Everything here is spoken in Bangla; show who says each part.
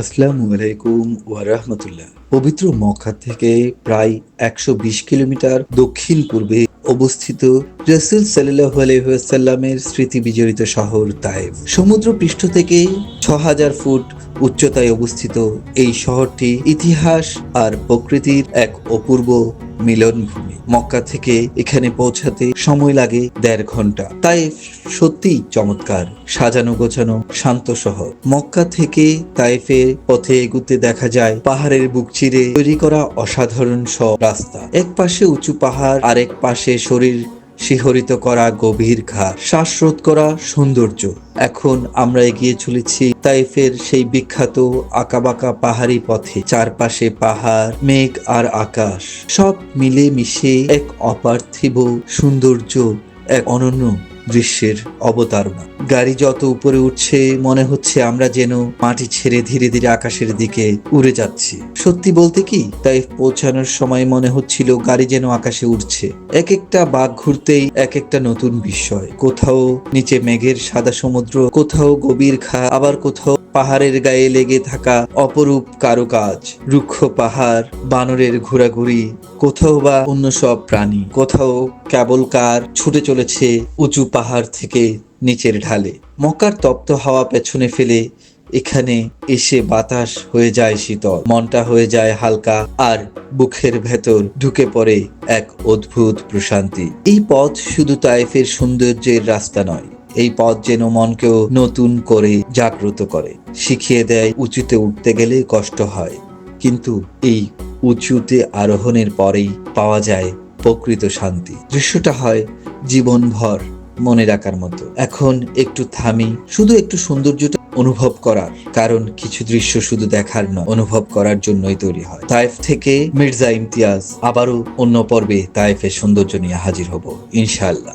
Speaker 1: আসসালামু আলাইকুম রাহমাতুল্লাহ পবিত্র মক্কা থেকে প্রায় একশো বিশ কিলোমিটার দক্ষিণ পূর্বে অবস্থিত রসুল সাল্লাহ আলহামের স্মৃতি বিজড়িত শহর তায়েব সমুদ্র পৃষ্ঠ থেকে ছ হাজার ফুট উচ্চতায় অবস্থিত এই শহরটি ইতিহাস আর প্রকৃতির এক অপূর্ব মিলনভূমি। মক্কা থেকে এখানে পৌঁছাতে সময় লাগে দেড় ঘণ্টা। তাই সত্যি চমৎকার, সাজানো গোছানো শান্ত শহর। মক্কা থেকে তাইফের পথে এগুতে দেখা যায় পাহাড়ের বুক চিরে তৈরি করা অসাধারণ সব রাস্তা। এক পাশে উঁচু পাহাড় আর এক পাশে শরীর শিহরিত করা গভীর ঘা শ্বাসরোধ করা সৌন্দর্য। এখন আমরা এগিয়ে চলেছি তাইফের সেই বিখ্যাত আঁকাবাঁকা পাহাড়ি পথে। চারপাশে পাহাড়, মেঘ আর আকাশ। সব মিলে মিশে এক অপার্থিব সৌন্দর্য, এক অনন্য দৃশ্যের অবতারণা। গাড়ি যত উপরে উঠছে, মনে হচ্ছে আমরা যেন মাটি ছেড়ে ধীরে ধীরে আকাশের দিকে উড়ে যাচ্ছি। সত্যি বলতে কি? তাই পৌঁছানোর সময় মনে হচ্ছিল গাড়ি যেন আকাশে উঠছে এক একটা বাঘ ঘুরতেই এক একটা নতুন বিষয়। কোথাও নিচে মেঘের সাদা সমুদ্র, কোথাও গভীর খা আবার কোথাও পাহাড়ের গায়ে লেগে থাকা অপরূপ কারুকাজ, রুক্ষ পাহাড়, বানরের ঘোরাঘুরি, কোথাও বা অন্য সব প্রাণী, কোথাও কেবল কার ছুটে চলেছে উঁচু পাহাড় থেকে নিচের ঢালে। মক্কার তপ্ত হাওয়া পেছনে ফেলে এখানে এসে বাতাস হয়ে যায় শীতল, মনটা হয়ে যায় হালকা আর বুকের ভেতর ঢুকে পড়ে এক অদ্ভুত প্রশান্তি। এই পথ শুধু তাইফের সৌন্দর্যের রাস্তা নয় এই পথ যেন মনকেও নতুন করে জাগ্রত করে। শিখিয়ে দেয়, উঁচুতে উঠতে গেলে কষ্ট হয়। কিন্তু এই উঁচুতে আরোহণের পরেই পাওয়া যায় প্রকৃত শান্তি। দৃশ্যটা হয় জীবনভর মনে রাখার মতো। এখন একটু থামি, শুধু একটু সৌন্দর্যটা অনুভব করার। কারণ কিছু দৃশ্য শুধু দেখার নয়, অনুভব করার জন্যই তৈরি হয়। তাইফ থেকে মির্জা ইমতিয়াজ, আবারও অন্য পর্বে তাইফের সৌন্দর্য নিয়ে হাজির হব, ইনশাআল্লাহ।